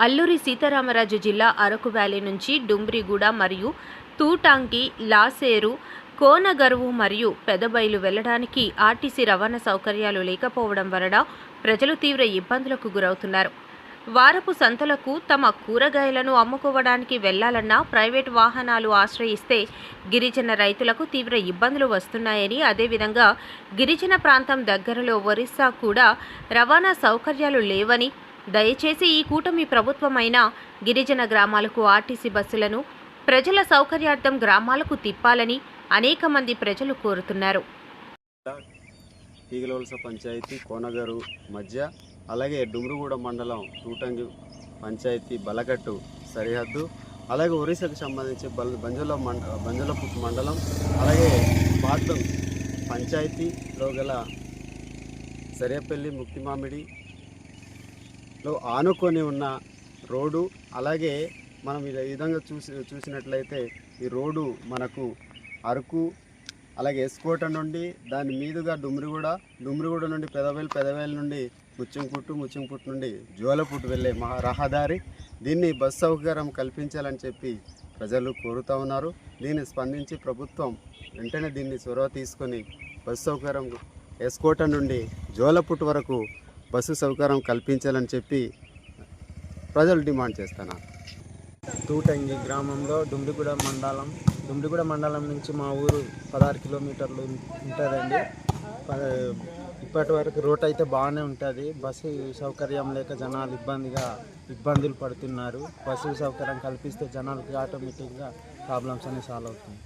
అల్లూరి సీతారామరాజు జిల్లా అరకు వ్యాలీ నుంచి డుంబ్రిగూడ మరియు తూటాంకి లాసేరు కోనగరువు మరియు పెదబైలు వెళ్ళడానికి ఆర్టీసీ రవాణా సౌకర్యాలు లేకపోవడం వలన ప్రజలు తీవ్ర ఇబ్బందులకు గురవుతున్నారు. వారపు సంతలకు తమ కూరగాయలను అమ్ముకోవడానికి వెళ్ళాలన్నా ప్రైవేట్ వాహనాలు ఆశ్రయిస్తే గిరిజన రైతులకు తీవ్ర ఇబ్బందులు వస్తున్నాయని అదేవిధంగా గిరిజన ప్రాంతం దగ్గరలో ఒరిస్సా కూడా రవాణా సౌకర్యాలు లేవని దయచేసి ఈ కూటమి ప్రభుత్వమైన గిరిజన గ్రామాలకు ఆర్టీసీ బస్సులను ప్రజల సౌకర్యార్థం గ్రామాలకు తిప్పాలని అనేక మంది ప్రజలు కోరుతున్నారు. ఈగలవలస పంచాయతీ కోనగరు మధ్య అలాగే డుమ్రుగుడ మండలం తూటంగి పంచాయతీ బలగట్టు సరిహద్దు అలాగే ఒరిస్సాకు సంబంధించి బల్ బంజుల మండ బంజులపుట్ మండలం అలాగే బాత్తం పంచాయతీలో గల సరేపల్లి ముక్తిమామిడి లో ఆనుకొని ఉన్న రోడ్డు అలాగే మనం ఈ విధంగా చూసి చూసినట్లయితే ఈ రోడ్డు మనకు అరకు అలాగే ఎస్కోట నుండి దాని మీదుగా డుమ్రిగూడ డుమ్రిగూడ నుండి పెదవేలు పెదవేలు నుండి ముచ్చింపుట్టు ముచ్చింపుట్టు నుండి జోలపుట్టు వెళ్ళే మహా రహదారి. దీన్ని బస్ సౌకర్యం కల్పించాలని చెప్పి ప్రజలు కోరుతూ ఉన్నారు. దీన్ని స్పందించి ప్రభుత్వం వెంటనే దీన్ని చొరవ తీసుకొని బస్ సౌకర్యం ఎస్కోట నుండి జోలపుట్టు వరకు బస్సు సౌకర్యం కల్పించాలని చెప్పి ప్రజలు డిమాండ్ చేస్తున్నారు. తూటంగి గ్రామంలో డుమ్రిగూడ మండలం డుమ్రిగూడ మండలం నుంచి మా ఊరు పదహారు కిలోమీటర్లు ఉంటుందండి. ఇప్పటి వరకు రోడ్ అయితే బాగానే ఉంటుంది. బస్సు సౌకర్యం లేక జనాలు ఇబ్బందిగా ఇబ్బందులు పడుతున్నారు. బస్సు సౌకర్యం కల్పిస్తే జనాలకి ఆటోమేటిక్గా ప్రాబ్లమ్స్ అనేవి సాల్వ్ అవుతుంది